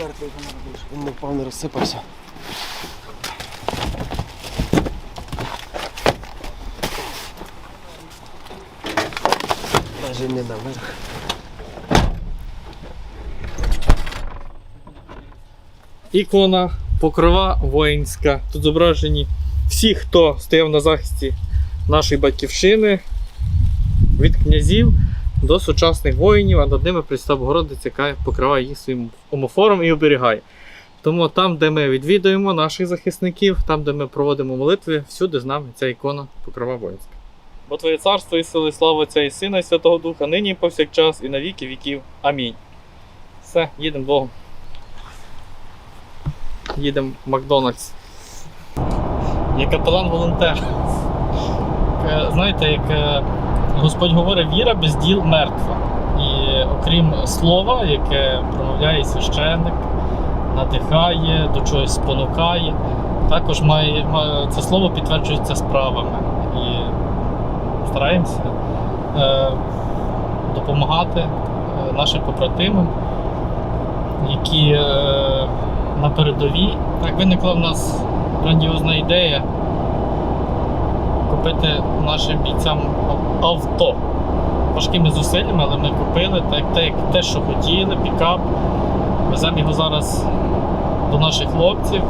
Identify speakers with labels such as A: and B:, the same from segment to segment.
A: Вперто його народиш.
B: Він не впав, не розсипався. Даже не наверх.
C: Ікона, покрова воїнська. Тут зображені всі, хто стояв на захисті нашої батьківщини, від князів до сучасних воїнів, а над ними Пресвята Богородиця, покриває їх своїм омофором і оберігає. Тому там, де ми відвідуємо наших захисників, там, де ми проводимо молитви, всюди з нами ця ікона покрова воїнська. Бо Твоє царство і сили, слава Отця і Сина, і Святого Духа, нині і повсякчас, і на віки віків. Амінь. Все, їдемо Богом. Їдемо в Макдональдс. Я капелан-волонтер. Е, Знаєте, як е, Господь говорить, віра без діл мертва. І окрім слова, яке промовляє священник, надихає, до чогось спонукає, також має, це слово підтверджується справами. І стараємося е, допомагати е, нашим побратимам, які е, на передовій. Так виникла в нас грандіозна ідея купити нашим бійцям авто. Важкими зусиллями, але ми купили так, так, те, що хотіли, пікап. Веземо його зараз до наших хлопців,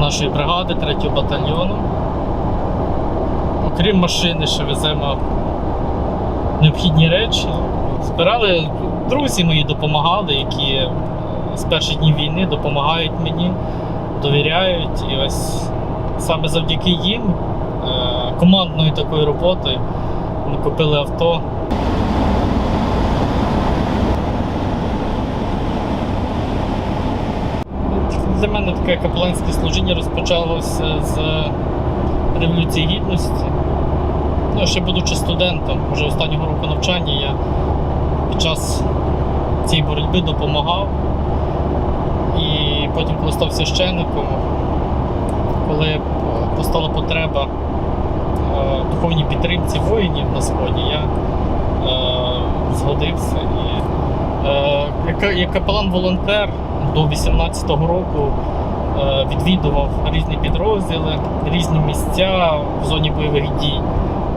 C: нашої бригади, 3 батальйону. Окрім машини, ще веземо необхідні речі. Збирали друзі мої допомагали, які е, з перших днів війни допомагають мені, довіряють. І ось саме завдяки їм, командною такою роботою, ми купили авто. Для мене таке капеланське служіння розпочалося з Революції Гідності. Ну, ще будучи студентом, вже останнього року навчання, я під час цієї боротьби допомагав. І потім, коли став священником, коли постала потреба духовній підтримці воїнів на сході, я е, згодився. І, е, як, капелан-волонтер до 18-го року е, відвідував різні підрозділи, різні місця в зоні бойових дій.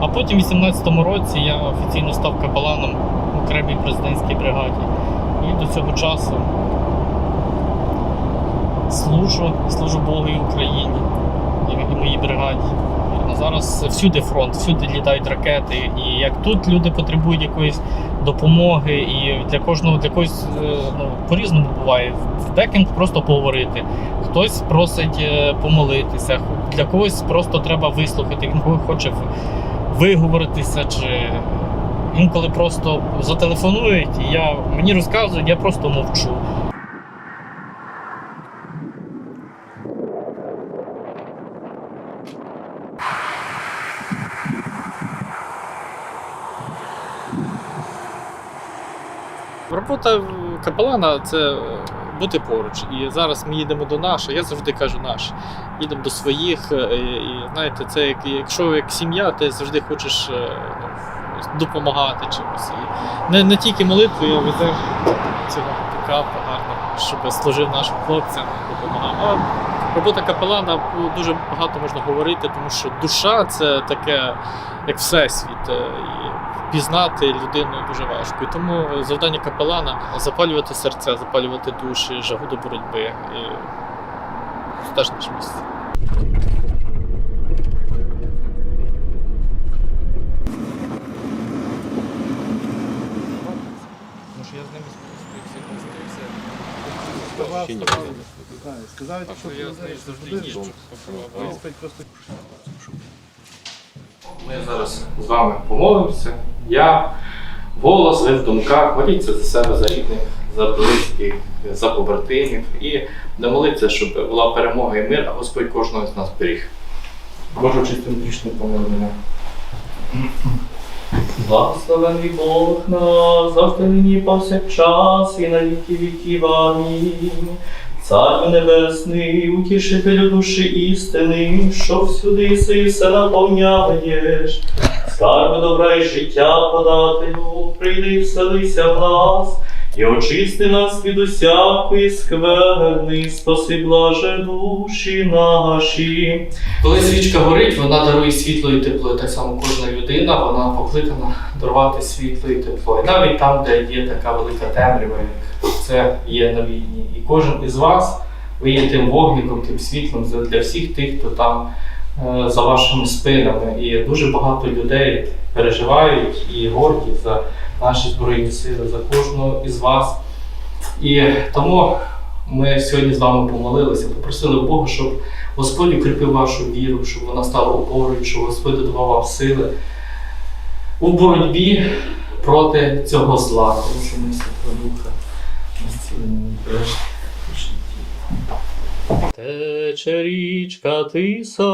C: А потім, в 18-му році, я офіційно став капеланом в окремій президентській бригаді. І до цього часу служу, служу Богу і Україні і моїй бригаді. Зараз всюди фронт, всюди літають ракети. І як тут люди потребують якоїсь допомоги, і для кожного для когось е, ну, по-різному буває. В деким просто поговорити, хтось просить е, помолитися, для когось просто треба вислухати, він хоче виговоритися, чи інколи просто зателефонують, і я, мені розказують, я просто мовчу. Робота капелана це бути поруч. І зараз ми їдемо до наших, я завжди кажу наш. Їдемо до своїх. е, І знаєте, це як якщо як сім'я, ти завжди хочеш е, ну, допомагати чимось. І не, не тільки а везе цього пікапа гарно, щоб служив нашим хлопцям, допомагав. А робота капелана ну, дуже багато можна говорити, тому що душа це таке, як всесвіт. е, І пізнати людину дуже важко. І тому завдання капелана запалювати серця, запалювати душі, жагу до боротьби. І це теж наше місце. Я з ними спустився,
A: Сказав,
C: що я з нею завжди їжджу. Ми зараз з вами помолимося. Я, голос, ви в думках, моліться за себе, за рідних, за близьких, за побратимів і домолиться, щоб була перемога і мир, а Господь кожного з нас беріг. Божу чистим грішним помилуємо. Благословений Бог нас, завжди нині повсякчас, і на віки віків. Амінь. Царю небесний, утішителю душі істини, що всюди все наповняєш. Скарби добра і життя подателю, прийди вселися в нас,
A: і очисти нас від усякої скверни, спаси блаже душі наші.
C: Коли свічка горить, вона дарує світло і тепло. Так само кожна людина вона покликана дарувати світло і тепло. І навіть там, де є така велика темрява, як це є на війні. І кожен із вас ви є тим вогником, тим світлом для всіх тих, хто там е, за вашими спинами. І дуже багато людей переживають і горді за наші збройні сили, за кожного із вас. І тому ми сьогодні з вами помолилися, попросили Бога, щоб Господь укріпив вашу віру, щоб вона стала опорою, щоб Господь давав вам сили у боротьбі проти цього зла, що ми Святого Духа Тече річка тиса,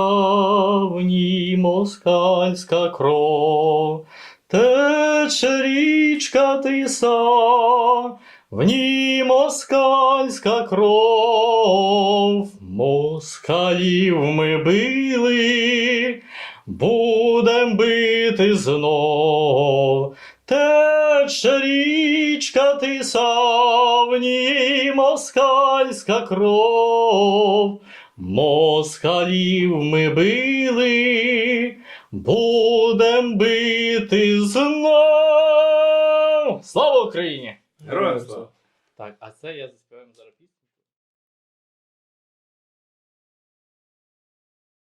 C: в ній москальська кров. Тече річка тиса, в ній москальська кров, москалів ми били, будем бити знов. Тече річка тиса, в москальська кров, москалів ми били, будем бити знов. Слава Україні!
A: Героям слава!
C: Так, а це я